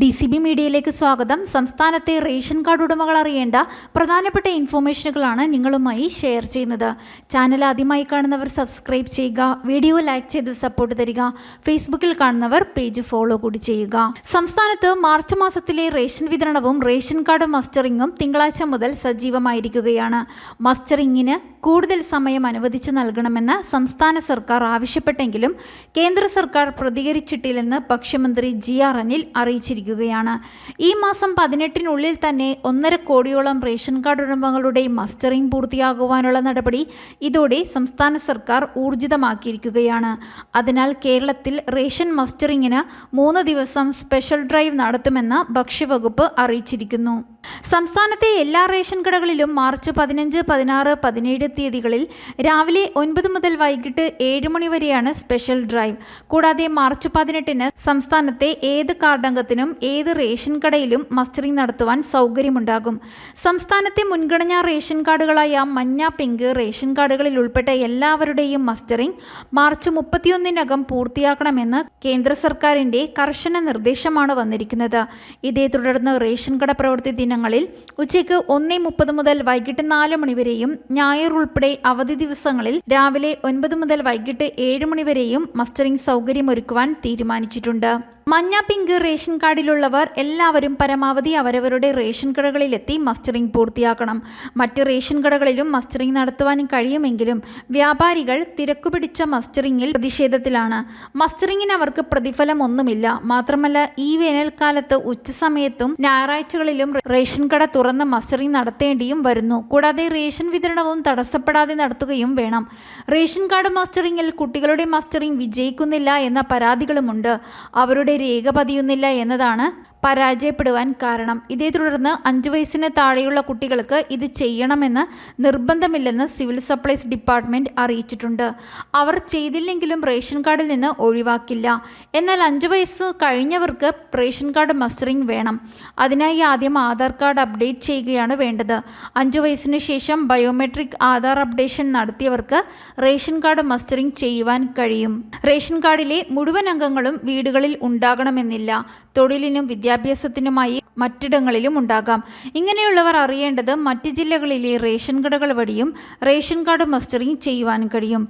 D C B മീഡിയയിലേക്ക് സ്വാഗതം. സംസ്ഥാനത്തെ റേഷൻ കാർഡ് ഉടമകൾ അറിയേണ്ട പ്രധാനപ്പെട്ട ഇൻഫോർമേഷനുകളാണ് നിങ്ങളുമായി ഷെയർ ചെയ്യുന്നത്. ചാനൽ ആദ്യമായി കാണുന്നവർ സബ്സ്ക്രൈബ് ചെയ്യുക വീഡിയോ ലൈക്ക് ചെയ്ത് സപ്പോർട്ട് തരിക ഫേസ്ബുക്കിൽ കാണുന്നവർ പേജ് ഫോളോ കൂടി ചെയ്യുക. സംസ്ഥാനത്ത് മാർച്ച് മാസത്തിലെ റേഷൻ വിതരണവും റേഷൻ കാർഡ് മസ്റ്ററിങ്ങും തിങ്കളാഴ്ച മുതൽ സജീവമായിരിക്കുകയാണ്. മസ്റ്ററിങ്ങിന് കൂടുതൽ സമയം അനുവദിച്ചു നൽകണമെന്ന് സംസ്ഥാന സർക്കാർ ആവശ്യപ്പെട്ടെങ്കിലും കേന്ദ്ര സർക്കാർ പ്രതികരിച്ചിട്ടില്ലെന്ന് ഭക്ഷ്യമന്ത്രി ജി ആർ അനിൽ അറിയിച്ചിരിക്കുകയാണ് ഈ മാസം പതിനെട്ടിനുള്ളിൽ തന്നെ ഒന്നര കോടിയോളം റേഷൻ കാർഡ് ഉടമകളുടെ മസ്റ്ററിംഗ് പൂർത്തിയാകുവാനുള്ള നടപടി ഇതോടെ സംസ്ഥാന സർക്കാർ ഊർജിതമാക്കിയിരിക്കുകയാണ്. അതിനാൽ കേരളത്തിൽ റേഷൻ മസ്റ്ററിങ്ങിന് മൂന്ന് ദിവസം സ്പെഷ്യൽ ഡ്രൈവ് നടത്തുമെന്ന് ഭക്ഷ്യവകുപ്പ് അറിയിച്ചിരിക്കുന്നു. സംസ്ഥാനത്തെ എല്ലാ റേഷൻ കടകളിലും മാർച്ച് പതിനഞ്ച് പതിനാറ് പതിനേഴ് തീയതികളിൽ രാവിലെ ഒൻപത് മുതൽ വൈകിട്ട് ഏഴ് മണി വരെയാണ് സ്പെഷ്യൽ ഡ്രൈവ്. കൂടാതെ മാർച്ച് പതിനെട്ടിന് സംസ്ഥാനത്തെ ഏത് കാർഡംഗത്തിനും ഏത് റേഷൻ കടയിലും മസ്റ്ററിംഗ് നടത്തുവാൻ സൗകര്യമുണ്ടാകും. സംസ്ഥാനത്തെ മുൻഗണനാ റേഷൻ കാർഡുകളായ മഞ്ഞ പിങ്ക് റേഷൻ കാർഡുകളിൽ ഉൾപ്പെട്ട എല്ലാവരുടെയും മസ്റ്ററിംഗ് മാർച്ച് മുപ്പത്തിയൊന്നിനകം പൂർത്തിയാക്കണമെന്ന് കേന്ദ്ര സർക്കാരിന്റെ കർശന നിർദ്ദേശമാണ് വന്നിരിക്കുന്നത്. ഇതേ തുടർന്ന് റേഷൻ കട പ്രവൃത്തി ദിനങ്ങളിൽ ഉച്ചയ്ക്ക് ഒന്നേ മുപ്പത് മുതൽ വൈകിട്ട് നാല് മണിവരെയും ഞായർ ഉൾപ്പെടെ അവധി ദിവസങ്ങളിൽ രാവിലെ ഒൻപത് മുതൽ വൈകിട്ട് ഏഴ് മണിവരെയും മസ്റ്ററിംഗ് സൗകര്യമൊരുക്കുവാൻ തീരുമാനിച്ചിട്ടുണ്ട്. മഞ്ഞ പിങ്ക് റേഷൻ കാർഡിലുള്ളവർ എല്ലാവരും പരമാവധി അവരവരുടെ റേഷൻ കടകളിലെത്തി മസ്റ്ററിംഗ് പൂർത്തിയാക്കണം. മറ്റ് റേഷൻ കടകളിലും മസ്റ്ററിംഗ് നടത്തുവാനും കഴിയുമെങ്കിലും വ്യാപാരികൾ തിരക്കുപിടിച്ച മസ്റ്ററിംഗിൽ പ്രതിഷേധത്തിലാണ്. മസ്റ്ററിംഗിന് അവർക്ക് പ്രതിഫലം ഒന്നുമില്ല മാത്രമല്ല ഈ വേനൽക്കാലത്ത് ഉച്ചസമയത്തും ഞായറാഴ്ചകളിലും റേഷൻ കട തുറന്ന് മസ്റ്ററിംഗ് നടത്തേണ്ടിയും വരുന്നു. കൂടാതെ റേഷൻ വിതരണവും തടസ്സപ്പെടാതെ നടത്തുകയും വേണം. റേഷൻ കാർഡ് മസ്റ്ററിംഗിൽ കുട്ടികളുടെ മസ്റ്ററിംഗ് വിജയിക്കുന്നില്ല എന്ന പരാതികളുമുണ്ട്. അവരുടെ രേഖ പതിയുന്നില്ല എന്നതാണ് പരാജയപ്പെടുവാൻ കാരണം. ഇതേ തുടർന്ന് അഞ്ചു വയസ്സിന് താഴെയുള്ള കുട്ടികൾക്ക് ഇത് ചെയ്യണമെന്ന് നിർബന്ധമില്ലെന്ന് സിവിൽ സപ്ലൈസ് ഡിപ്പാർട്ട്മെന്റ് അറിയിച്ചിട്ടുണ്ട്. അവർ ചെയ്തില്ലെങ്കിലും റേഷൻ കാർഡിൽ നിന്ന് ഒഴിവാക്കില്ല. എന്നാൽ അഞ്ചു വയസ്സ് കഴിഞ്ഞവർക്ക് റേഷൻ കാർഡ് മസ്റ്ററിംഗ് വേണം. അതിനായി ആദ്യം ആധാർ കാർഡ് അപ്ഡേറ്റ് ചെയ്യുകയാണ് വേണ്ടത്. അഞ്ചു വയസ്സിന് ശേഷം ബയോമെട്രിക് ആധാർ അപ്ഡേഷൻ നടത്തിയവർക്ക് റേഷൻ കാർഡ് മസ്റ്ററിംഗ് ചെയ്യുവാൻ കഴിയും. റേഷൻ കാർഡിലെ മുഴുവൻ അംഗങ്ങളും വീടുകളിൽ ഉണ്ടാകണമെന്നില്ല. തൊഴിലിനും വിദ്യാഭ്യാസത്തിനുമായി മറ്റിടങ്ങളിലും ഉണ്ടാകാം. ഇങ്ങനെയുള്ളവർ അറിയേണ്ടത് മറ്റ് ജില്ലകളിലെ റേഷൻ കടകൾ വഴിയും റേഷൻ കാർഡ് മസ്റ്ററിംഗ് ചെയ്യുവാൻ കഴിയും.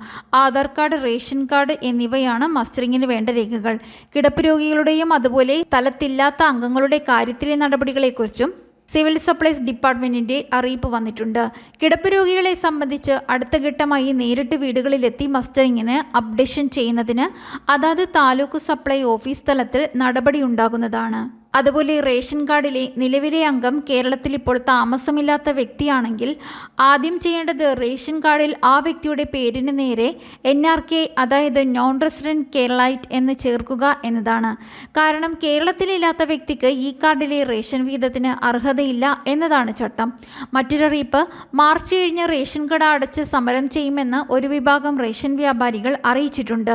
ആധാർ കാർഡ് റേഷൻ കാർഡ് എന്നിവയാണ് മസ്റ്ററിങ്ങിന് വേണ്ട രേഖകൾ. കിടപ്പ് രോഗികളുടെയും അതുപോലെ സ്ഥലത്തില്ലാത്ത അംഗങ്ങളുടെ കാര്യത്തിലെ നടപടികളെക്കുറിച്ചും സിവിൽ സപ്ലൈസ് ഡിപ്പാർട്ട്മെന്റിന്റെ അറിയിപ്പ് വന്നിട്ടുണ്ട്. കിടപ്പ് രോഗികളെ സംബന്ധിച്ച് അടുത്ത ഘട്ടമായി നേരിട്ട് വീടുകളിലെത്തി മസ്റ്ററിങ്ങിന് അപ്ഡേഷൻ ചെയ്യുന്നതിന് അതാത് താലൂക്ക് സപ്ലൈ ഓഫീസ് തലത്തിൽ നടപടിയുണ്ടാകുന്നതാണ്. അതുപോലെ റേഷൻ കാർഡിലെ നിലവിലെ അംഗം കേരളത്തിൽ ഇപ്പോൾ താമസമില്ലാത്ത വ്യക്തിയാണെങ്കിൽ ആദ്യം ചെയ്യേണ്ടത് റേഷൻ കാർഡിൽ ആ വ്യക്തിയുടെ പേരിന് നേരെ എൻ ആർ കെ അതായത് നോൺ റെസിഡന്റ് കേരളൈറ്റ് എന്ന് ചേർക്കുക എന്നതാണ്. കാരണം കേരളത്തിലില്ലാത്ത വ്യക്തിക്ക് ഈ കാർഡിലെ റേഷൻ വിഹിതത്തിന് അർഹതയില്ല എന്നതാണ് ചട്ടം. മറ്റൊരറിയിപ്പ് മാർച്ച് കഴിഞ്ഞ് റേഷൻ കട അടച്ച് സമരം ചെയ്യുമെന്ന് ഒരു വിഭാഗം റേഷൻ വ്യാപാരികൾ അറിയിച്ചിട്ടുണ്ട്.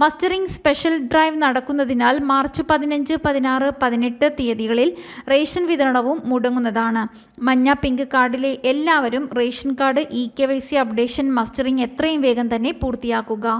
മസ്റ്ററിംഗ് സ്പെഷ്യൽ ഡ്രൈവ് നടക്കുന്നതിനാൽ മാർച്ച് പതിനഞ്ച് പതിനാറ് പതിനെട്ട് എട്ട് തീയതികളിൽ റേഷൻ വിതരണവും മുടങ്ങുന്നതാണ്. മഞ്ഞ പിങ്ക് കാർഡിലെ എല്ലാവരും ration card E K Y C updation mustering എത്രയും വേഗം തന്നെ പൂർത്തിയാക്കുക.